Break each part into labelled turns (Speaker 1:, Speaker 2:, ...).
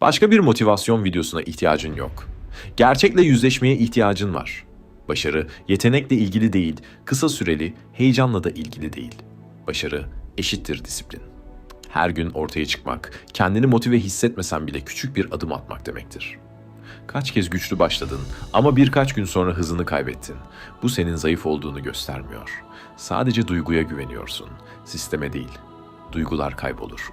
Speaker 1: Başka bir motivasyon videosuna ihtiyacın yok. Gerçekle yüzleşmeye ihtiyacın var. Başarı yetenekle ilgili değil, kısa süreli, heyecanla da ilgili değil. Başarı eşittir disiplin. Her gün ortaya çıkmak, kendini motive hissetmesen bile küçük bir adım atmak demektir. Kaç kez güçlü başladın ama birkaç gün sonra hızını kaybettin. Bu senin zayıf olduğunu göstermiyor. Sadece duyguya güveniyorsun. Sisteme değil. Duygular kaybolur.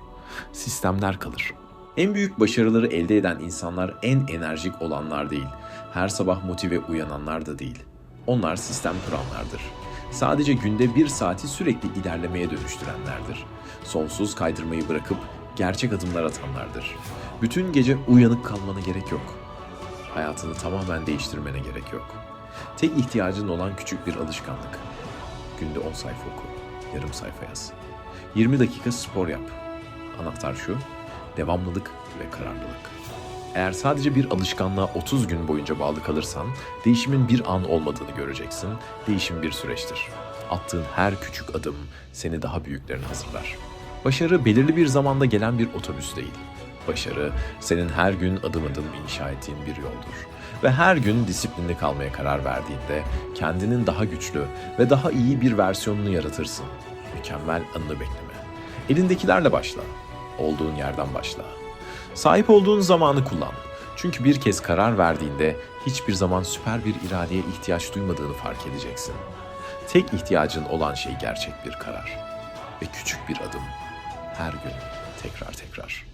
Speaker 1: Sistemler kalır. En büyük başarıları elde eden insanlar en enerjik olanlar değil. Her sabah motive uyananlar da değil. Onlar sistem kuranlardır. Sadece günde bir saati sürekli ilerlemeye dönüştürenlerdir. Sonsuz kaydırmayı bırakıp gerçek adımlar atanlardır. Bütün gece uyanık kalmana gerek yok. Hayatını tamamen değiştirmene gerek yok. Tek ihtiyacın olan küçük bir alışkanlık. Günde 10 sayfa oku, yarım sayfa yaz. 20 dakika spor yap. Anahtar şu, devamlılık ve kararlılık. Eğer sadece bir alışkanlığa 30 gün boyunca bağlı kalırsan, değişimin bir an olmadığını göreceksin. Değişim bir süreçtir. Attığın her küçük adım seni daha büyüklerine hazırlar. Başarı belirli bir zamanda gelen bir otobüs değil. Başarı senin her gün adım adım inşa ettiğin bir yoldur. Ve her gün disiplinli kalmaya karar verdiğinde kendinin daha güçlü ve daha iyi bir versiyonunu yaratırsın. Mükemmel anını bekleme. Elindekilerle başla. Olduğun yerden başla. Sahip olduğun zamanı kullan. Çünkü bir kez karar verdiğinde hiçbir zaman süper bir iradeye ihtiyaç duymadığını fark edeceksin. Tek ihtiyacın olan şey gerçek bir karar ve küçük bir adım. Her gün tekrar tekrar.